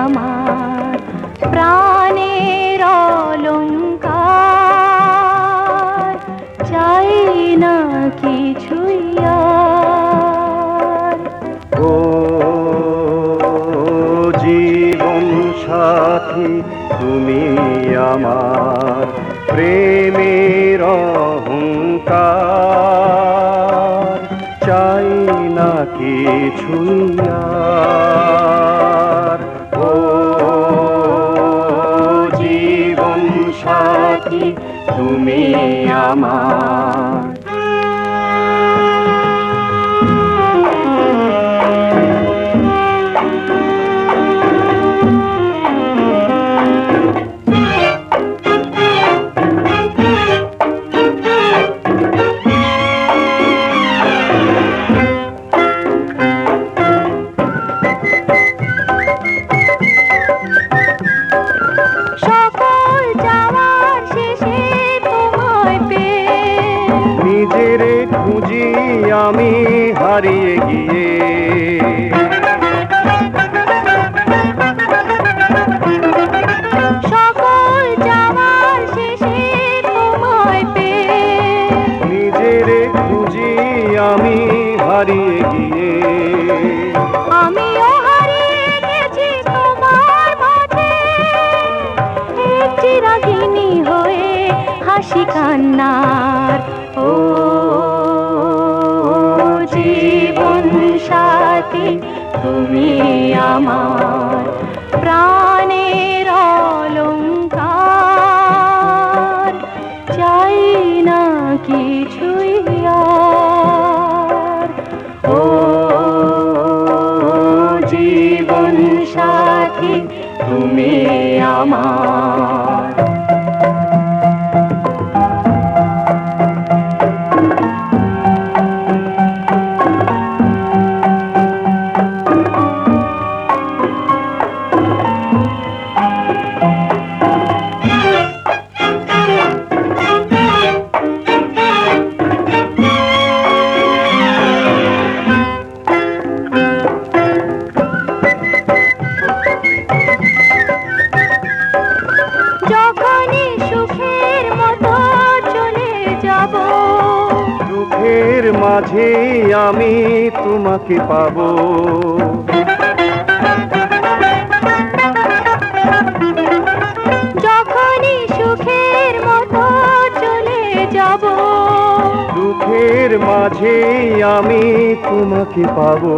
আমার প্রাণের অলংকার চাই না কিছুই ও জীবন সাথী তুমি আমার প্রেমের অহংকার। চাই না কিছু ও জীবন সাথী তুমি আমার নিজেরে খুঁজি আমি হারিয়ে গিয়ে। নিজেরে খুঁজি আমি হারিয়ে গিয়ে। আমিও হারিয়ে গেছি তোমার মাঝে। একটি হয়ে হাসি সাথী তুমি আমার প্রাণের অলংকার চাই না কিছুই ও জীবন সাথী তুমি আমার। মাঝে আমি তোমাকে পাব। যখনই সুখের মতো চলে যাব। দুঃখের মাঝে আমি তোমাকে পাবো।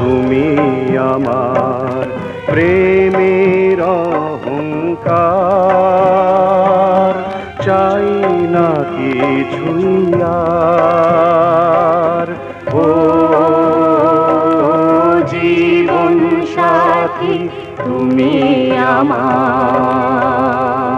তুমি আমার প্রেমের অহংকার। চাই না কিছু ও জীবন সাথী তুমি আমার।